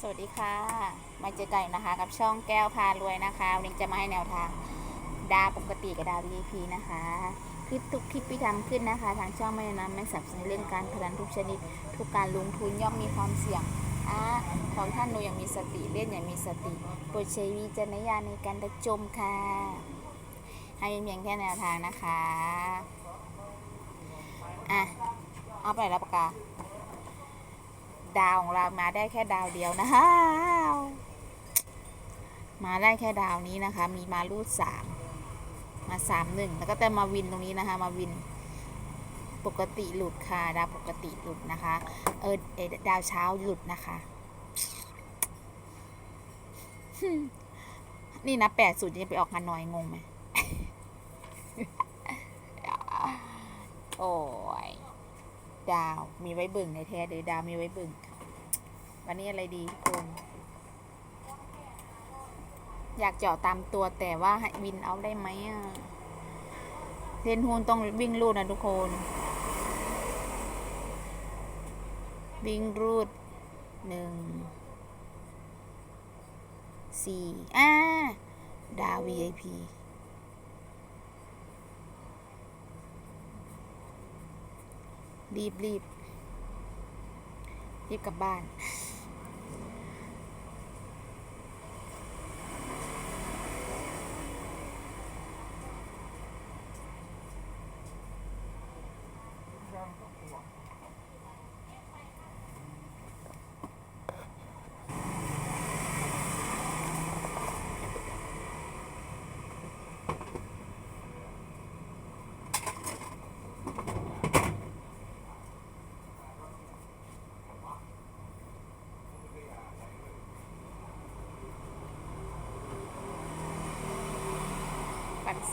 สวัสดีค่ะ มาเจอกันนะคะ กับช่องแก้วพารวยนะคะ วันนี้จะมาให้แนวทาง ดาวปกติกับดาว VIP นะคะคลิปทุกคลิปที่ทำขึ้นนะคะ ทางช่องไม่แนะนำไม่สนับสนุนเรื่องการพนันทุกชนิด ทุกการลงทุนย่อมมีความเสี่ยงอ่าของท่านดูอย่างมีสติเล่นอย่างมีสติโปรดใช้วิจารณญาณในการรับชมค่ะให้เป็นเพียงแค่แนวทางนะคะอะเอาไปแล้วปากกา ดาวของเรามาได้แค่ดาวเดียวนะคะมาได้แค่ดาวนี้นะคะ มีมารูดสามมาสามหนึ่งแล้วก็แต่มาวินตรงนี้นะคะ มาวินปกติหลุดค่ะ ดาวปกติหลุดนะคะ เออเออดาวเช้าหลุดนะคะนี่นะแปดสูตรจะไปออกมาหน่อยงงไหมโอ้ ดาวมีไว้บิ่งในแท้เดยดาวมีไว้บิ่งค่ะวันนี้อะไรดีทุกคนอยากเจาะตามตัวแต่ว่าให้วินเอาได้ไหมอะเทนฮูนต้องวิ่งรูดนะทุกคน วิ่งรูดหนึ่งสี่อ่าดาว VIP รีบรีบรีบกลับบ้าน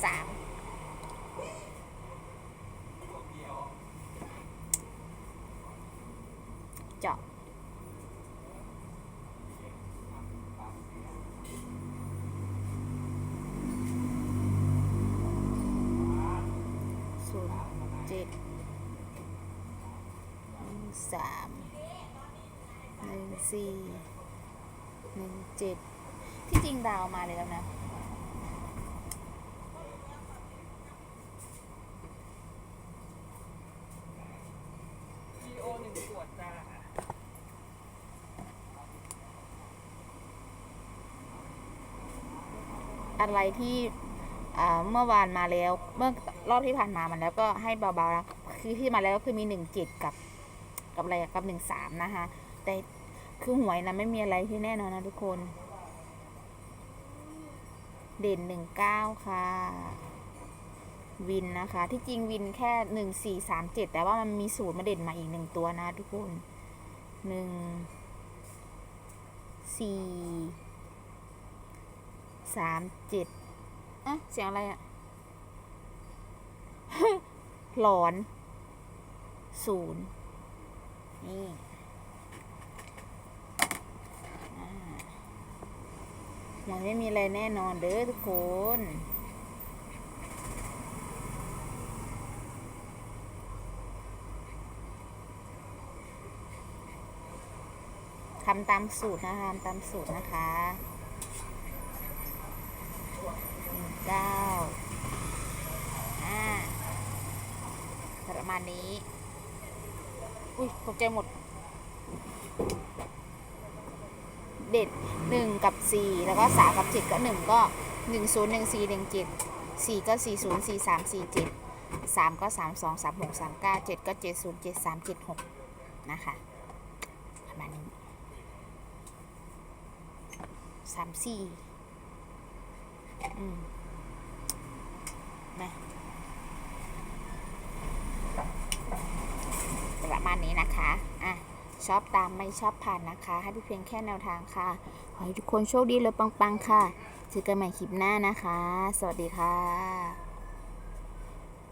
สามเจาะศูนย์เจ็ดหนึ่งสามหนึ่งสี่หนึ่งเจ็ดที่จริงดาวมาเลยแล้วนะ วีโอหนึ่งขวดจ้า อะไรที่เมื่อวานมาแล้ว เมื่อรอบที่ผ่านมามันแล้วก็ให้เบาๆนะคือที่มาแล้วก็คือมีหนึ่งเจ็ดกับกับอะไรกับหนึ่งสามนะคะแต่คือหวยนะไม่มีอะไรที่แน่นอนนะทุกคน เด่นหนึ่งเก้าค่ะ วินนะคะ ที่จริงวินแค่หนึ่งสี่สามเจ็ดแต่ว่ามันมีสูตรมาเด่นมาอีกหนึ่งตัวนะทุกคนหนึ่งสี่ สามเจ็ดอะเสียงอะไรอะหลอนศูนย์นี่ยังไม่มีอะไรแน่นอนเด้อทุกคนทำตามสูตรนะคะทำตามสูตรนะคะหนึ่ง เก้าอ่าประมาณนี้ อุ้ยตกใจหมด เด็ดหนึ่งกับสี่แล้วก็สามกับเจ็ดก็หนึ่งก็หนึ่งศูนย์หนึ่งสี่หนึ่งเจ็ดสี่ก็สี่ศูนย์สี่สามสี่เจ็ดสามก็สามสองสามหกสามเก้าเจ็ดก็เจ็ดศูนย์เจ็ดสามเจ็ดหกนะคะประมาณนี้สามสี่อืม นะประมาณนี้นะคะ อะ ชอบตามไม่ชอบผ่านนะคะ ให้เพียงแค่แนวทางค่ะ ขอให้ทุกคนโชคดีเลยปังๆค่ะ เจอกันใหม่คลิปหน้านะคะ สวัสดีค่ะ